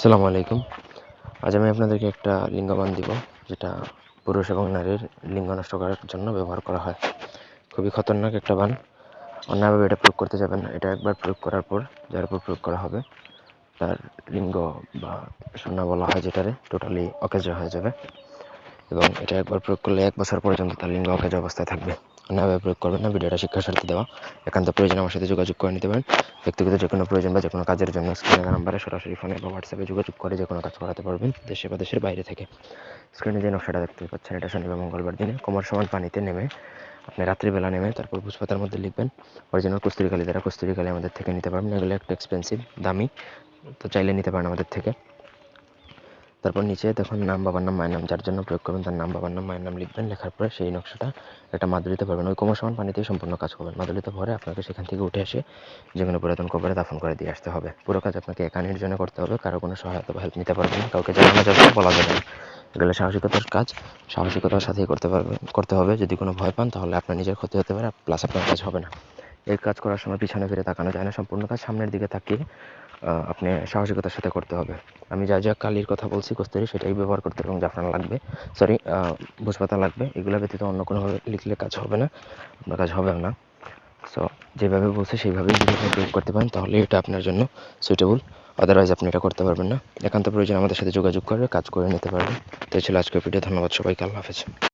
আসসালামু আলাইকুম। আজ আমি আপনাদেরকে একটা লিঙ্গবান দিব, যেটা পুরুষ এবং নারীর লিঙ্গ নষ্ট করার জন্য ব্যবহার করা হয়। খুবই খতরনাক একটা বান। অন্যভাবে এটা প্রয়োগ করতে যাবেন এটা একবার প্রয়োগ করার পর যার উপর প্রয়োগ করা হবে, তার লিঙ্গ বা সোনা বলা হয় যেটারে টোটালি অকেজ হয়ে যাবে। এবং এটা একবার প্রয়োগ করলে এক বছর পর্যন্ত তার লিঙ্গ অকেজ অবস্থায় থাকবে। অন্যায়ভাবে প্রয়োগ করবেন না, ভিডিওটা শিক্ষা স্বার্থে দেওয়া। একান্ত প্রয়োজন, আমার সাথে যোগাযোগ করে নিতে পারেন। ব্যক্তিগত যে কোনো প্রয়োজন বা যে কোনো কাজের জন্য স্ক্রিনে নাম্বারে সরাসরি ফোনে বা হোয়াটসঅ্যাপে যোগাযোগ করে যে কোনো কাজ করাতে পারবেন দেশে বা দেশের বাইরে থেকে। স্ক্রিনে যে নকশাটা দেখতে পাচ্ছেন, এটা শনিবার, মঙ্গলবার দিনে কোমর সমান পানিতে নেমে, আপনি রাত্রিবেলা নেমে তারপর ভুজপাতার মধ্যে লিখবেন অরিজিনাল কস্তুরিকালি দ্বারা কস্তুরিকালি আমাদের থেকে নিতে পারবেন এগুলো একটু এক্সপেন্সিভ দামি, তো চাইলে নিতে পারেন আমাদের থেকে। তারপর নিচে দেখুন নাম, বাবার নাম, মায়ের নাম, যার জন্য প্রয়োগ করবেন তার নাম, বাবার নাম, মায়ের নাম লিখবেন। লেখার পরে সেই নকশাটা একটা মাদুরিতে ভরবেন। ওই কোমর সমান পানিতেই সম্পূর্ণ কাজ করবেন। মাদুরিতে ভরে আপনাকে সেখান থেকে উঠে এসে যে কোনো পুরাতন কবরে দাফন করে দিয়ে আসতে হবে। পুরো কাজ আপনাকে একা নির্জনে করতে হবে। কারও কোনো সহায়তা বা হেল্প নিতে পারবেন না। কাউকে জানানো যাবে বলা যাবে না। এগুলো সাহসিকতার কাজ। সাহসিকতার সাথেই করতে পারবে করতে হবে। যদি কোনো ভয় পান তাহলে আপনার নিজের ক্ষতি হতে পারে, প্লাস আপনার কাজ হবে না। এই কাজ করার সময় পিছনে ফিরে তাকানো যায় না। সম্পূর্ণ কাজ সামনের দিকে তাকিয়ে আপনি সাহসিকতার সাথে করতে হবে। আমি যা যা কালির কথা বলছি, কস্তুরি, সেটাই ব্যবহার করতে এবং জাফরান লাগবে সরি ভোজপাতা লাগবে, এগুলো ব্যতীত অন্য কোনোভাবে লিখলে কাজ হবে না আপনার কাজ হবে না। সো যেভাবে বলছে, সেইভাবেই যদি প্রয়োগ করতে পারেন, তাহলে এটা আপনার জন্য সুইটেবল আদারওয়াইজ আপনি এটা করতে পারবেন না। একান্ত প্রয়োজন আমাদের সাথে যোগাযোগ করে, কাজ করে নিতে পারবেন। তো ছিল আজকের ভিডিও ধন্যবাদ সবাইকে, আল্লাহ হাফেজ।